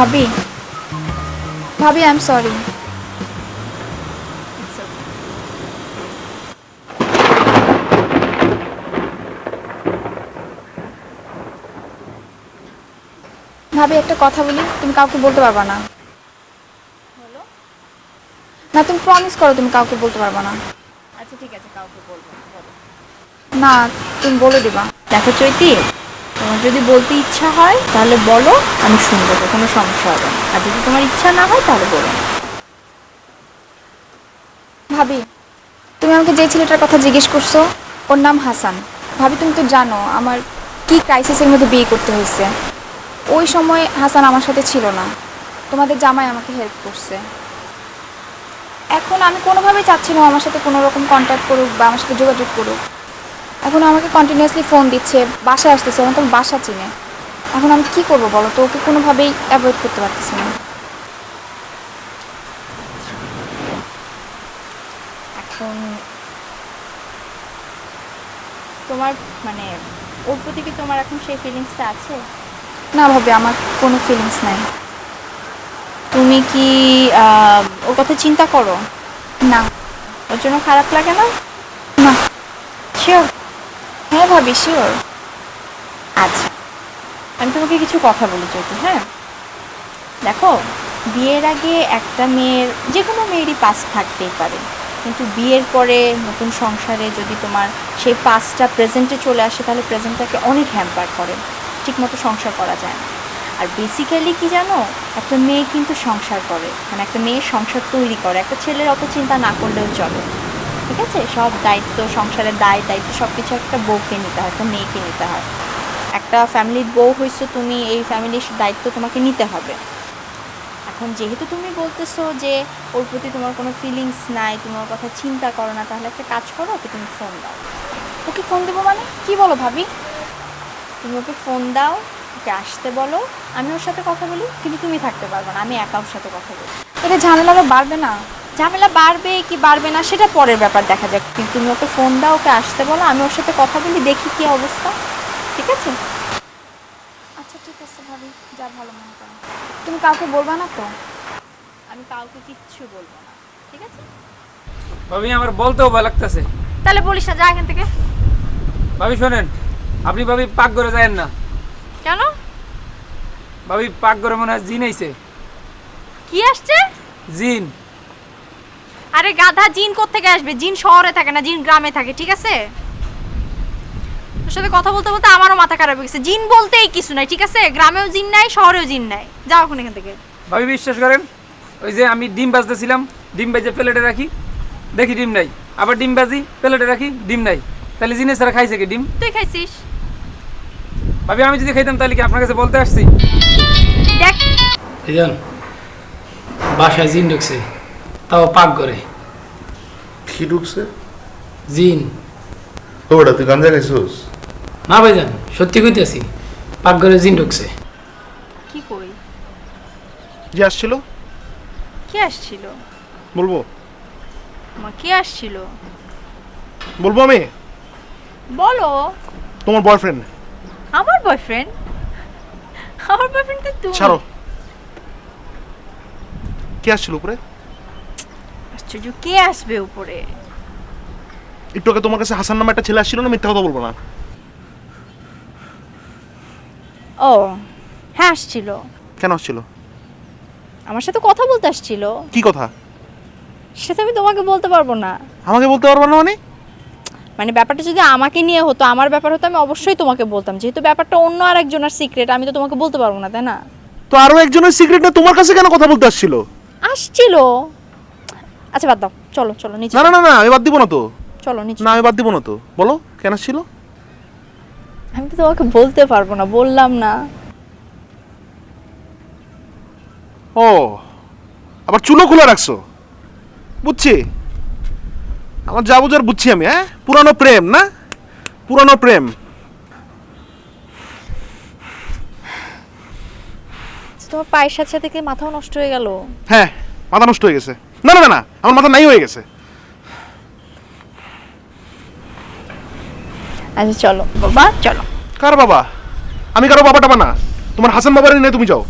ভাবি। ভাবি I am sorry ভাবি একটা কথা বলি তুমি কাউকে বলতে পারবা না। না তুমি প্রমিস করো তুমি কাউকে বলতে পারবা না। আচ্ছা ঠিক আছে কাউকে বলব না, তুমি বলে দিবা। দেখো চৈতি যদি বলতে ইচ্ছা হয়, তাহলে বলো, আমি শুনব তো কোনো সমস্যা হবে না। আর যদি তোমার ইচ্ছা না হয়, তাহলে বলো। না ভাবি, তুমি আমাকে যে ছেলেটার কথা জিজ্ঞেস করছ, ওর নাম হাসান। ভাবি, তুমি তো জানো, আমার কি ক্রাইসিসের মধ্যে বিয়ে করতে হয়েছে। ওই সময় হাসান আমার সাথে ছিল না। তোমাদের জামাই আমাকে হেল্প করছে। এখন আমি কোনোভাবেই চাচ্ছি না আমার সাথে কোনো রকম কন্ট্যাক্ট করুক বা আমার সাথে যোগাযোগ করুক। এখন আমাকে কন্টিনিউয়াসলি ফোন দিচ্ছে, বাসায় আসতেছে আমাকে আমি বাসা চিনে। এখন আমি কি করব বলো তো? ওকে কোনোভাবেই অ্যাভয়েড করতে পারতেছি না। এখন তোমার মানে ওর প্রতি কি তোমার এখন সেই ফিলিংসটা আছে? না ভাবি, আমার কোনো ফিলিংস নাই। তুমি কি ওর কথা চিন্তা করো? না। ওর জন্য খারাপ লাগে না? না। শিওর ভাবি শিওর আচ্ছা। আমি তোমাকে কিছু কথা বলি চৈতি হ্যাঁ? দেখো, বিয়ের আগে একটা মেয়ের যে কোনো মেয়েরই পাস থাকতেই পারে। কিন্তু বিয়ের পরে নতুন সংসারে যদি তোমার সেই পাসটা প্রেজেন্টে চলে আসে, তাহলে প্রেজেন্টটাকে অনেক হ্যাম্পার করে। ঠিকমতো সংসার করা যায় না। আর বেসিক্যালি কি জানো? একটা মেয়ে কিন্তু সংসার করে। মানে একটা মেয়ে সংসার তৈরি করে। একটা ছেলের অত চিন্তা না করলেও চলে। ঠিক আছে? সব দায়িত্ব, সংসারের দায়, দায়িত্ব সব কিছু একটা বউকে নিতে হয়, একটা মেয়েকে নিতে হয়। একটা ফ্যামিলির বউ হয়েছো তুমি, এই ফ্যামিলির দায়িত্ব তোমাকে নিতে হবে। এখন যেহেতু তুমি বলতেছো যে ওর প্রতি তোমার কোনো ফিলিংস নাই তুমি ওর কথা চিন্তা করো না, তাহলে একটা কাজ করো, ওকে তুমি ফোন দাও। ওকে ফোন দেবো মানে? কি বলো ভাবি? তুমি ওকে ফোন দাও, ওকে আসতে বলো, আমি ওর সাথে কথা বলি, কিন্তু তুমি থাকতে পারবে না, আমি একা ওর সাথে কথা বলি। এটা ঝামেলা বাড়বে না। ঝামেলা বাড়বে কি বাড়বে না সেটা পরের ব্যাপার দেখা যাক। কিন্তু তুমি ওকে ফোন দাও ওকে আসতে বলো আমি ওর সাথে কথা বলি দেখি কি অবস্থা। ঠিক আছে? আচ্ছা ঠিক আছে ভাবি যা ভালো মনে করো। তুমি কাউকে বলবা না তো? আমি কাউকে কিচ্ছু বলব না ঠিক আছে? ভাবি আমার বলতেও ভয় লাগতেছে। তাহলে বলিস না যা এখান থেকে। ভাবি শোনেন আপনি ভাবি পাক করে যায়েন না। কেন? ভাবি পাক করে মনে হয় জিন আইছে। কি আসছে? জিন। আরে গাধা জিন থেকে আসবে? জিন শহরে থাকে না জিন গ্রামে থাকে ঠিক আছে? তোর সাথে কথা বলতে বলতে আমারও মাথা খারাপ হয়ে গেছে। জিন বলতেই কিছু নাই ঠিক আছে? গ্রামেও জিন নাই শহরেও জিন নাই। যাও এখন এখান থেকে। ভাবি বিশ্বাস করেন ওই যে আমি ডিম বাজতেছিলাম ডিম বাজে প্লেটে রাখি দেখি ডিম নাই। আবার ডিম বাজি প্লেটে রাখি ডিম নাই। তাহলে জিনিস ছাড়া খাইছে কি ডিম? তুই খাইছিস? ভাবি আমি যদি খাইতাম তাহলে কি আপনার কাছে বলতে আসছি? দেখ। এজন বাসায় জিন ঢুকছে তাও পাক করে। কি ঢুকছে জিন। তো ওটা তুই গাঞ্জা খাইছিস? না ভাইজান সত্যি কইতেছি পাক করে জিন ঢুকছে। কি কই? যে আসছিল? কে আসছিল? বলব। মা কে আসছিল? বলব আমি? বলো। তোমার বয়ফ্রেন্ড আমার বয়ফ্রেন্ড আমার বয়ফ্রেন্ড তো তুমি। ছাড়ো। কে আসছিল উপরে? আশ্চর্য কে আসবে উপরে? একটু আগে তোমার কাছে হাসান নামে একটা ছেলে আসছিল না মিথ্যা কথা বলব না। ও হ্যাঁ আসছিল। কেন আসছিল? আমার সাথে কথা বলতে আসছিল। কি কথা? সেটা আমি তোমাকে বলতে পারব না। আমাকে বলতে পারব না মানে? মানে ব্যাপারটা যদি আমাকে নিয়ে হতো আমার ব্যাপার হতো আমি অবশ্যই তোমাকে বলতাম। যেহেতু ব্যাপারটা অন্য আর একজনের সিক্রেট আমি তো তোমাকে বলতে পারব না তাই না? তো আরও একজনের সিক্রেট না তোমার কাছে কেন কথা বলতে আসছিল? আসছিল। আচ্ছা বাদ দাও। চলো চলো নিচে না না না না আমি বাদ দিব না তো। চলো নিচে। না আমি বাদ দিব না তো। বলো কেন আসছিল? আমি তো তোমাকে বলতে পারব না বললাম না। ও আবার চুলো খোলা রাখছো? বুঝছি। আমার যা বুঝার বুঝছি আমি হ্যাঁ? পুরানো প্রেম না? পুরানো প্রেম। তোমার পায়ের সাথে সাথে কি মাথাও নষ্ট হয়ে গেল? হ্যাঁ মাথা নষ্ট হয়ে গেছে। না না না আমার মাথা নাই হয়ে গেছে। আচ্ছা চলো বাবা চলো। কার বাবা? আমি কারও বাবা টাবা না। তোমার হাসান বাবার নেই তুমি যাও।